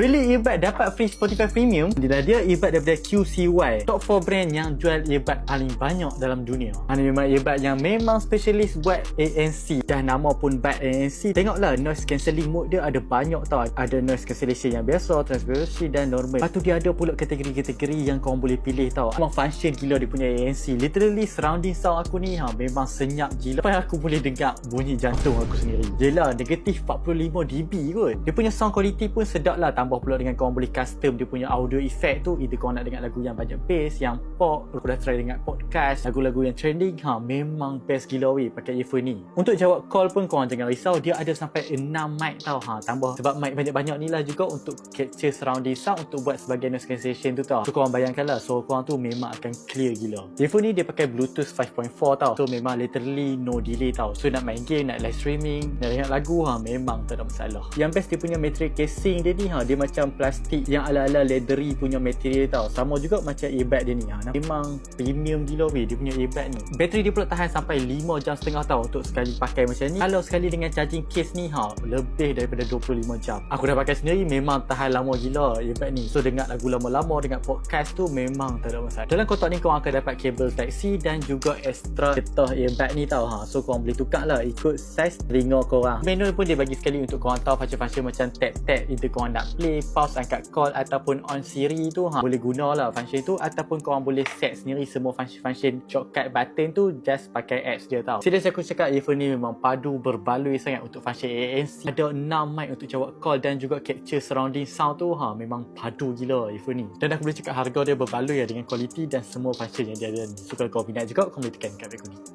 Beli earbud dapat free Spotify Premium Dia dia earbud daripada QCY Top 4 brand yang jual earbud paling banyak dalam dunia. Ini memang earbud yang memang specialist buat ANC Dan nama pun bud ANC Tengoklah noise cancelling mode dia ada banyak tau. Ada noise cancellation yang biasa, transparency dan normal. Lepas tu dia ada pula kategori-kategori yang korang boleh pilih tau. Memang function gila dia punya ANC Literally surrounding sound aku ni ha, memang senyap gila. Sampai aku boleh dengar bunyi jantung aku sendiri. Yelah negatif 45 dB kot. Dia punya sound quality pun sedap lah Tambah pula dengan korang boleh custom dia punya audio effect tu. Either korang nak dengar lagu yang banyak bass Yang pop. Aku dah try dengar podcast. Lagu-lagu yang trending ha, Memang best gila weh pakai earphone ni. Untuk jawab call pun korang jangan risau Dia ada sampai 6 mic tau ha, Tambah. Sebab mic banyak-banyak ni lah juga Untuk capture surrounding sound Untuk buat sebagai noise cancellation tu tau. So korang bayangkan lah So korang tu memang akan clear gila. Earphone ni dia pakai bluetooth 5.4 tau. So memang literally no delay tau. So nak main game, nak live streaming Nak dengar lagu ha, memang tak ada masalah. Yang best dia punya material casing dia ni ha, Dia macam plastik yang ala-ala leathery punya material tau. Sama juga macam earbud dia ni. Ha. Memang premium gila weh dia punya earbud ni. Bateri dia pula tahan sampai 5 jam setengah tau Untuk sekali pakai macam ni. Kalau sekali dengan charging case ni ha, Lebih daripada 25 jam. Aku dah pakai sendiri memang tahan lama gila earbud ni. So dengar lagu lama-lama dengan podcast tu memang tak ada masalah. Dalam kotak ni korang akan dapat kabel type C Dan juga extra getah earbud ni tau ha. So korang boleh tukar lah ikut size telinga korang. Manual pun dia bagi sekali untuk korang tahu function-function macam tap-tap Either korang nak play, pause, angkat call Ataupun on Siri tu ha, boleh guna lah function tu Ataupun korang boleh set sendiri semua function-function shortcut button tu Just pakai apps dia tau. Serius aku cakap earphone ni memang padu berbaloi sangat untuk function ANC Ada 6 mic untuk jawab call dan juga capture surrounding sound tu ha, Memang padu gila earphone ni. Dan aku boleh cakap harga dia berbaloi lah dengan quality dan semua function yang dia ada. So kalau kau minat juga kau boleh tekan kat aku ni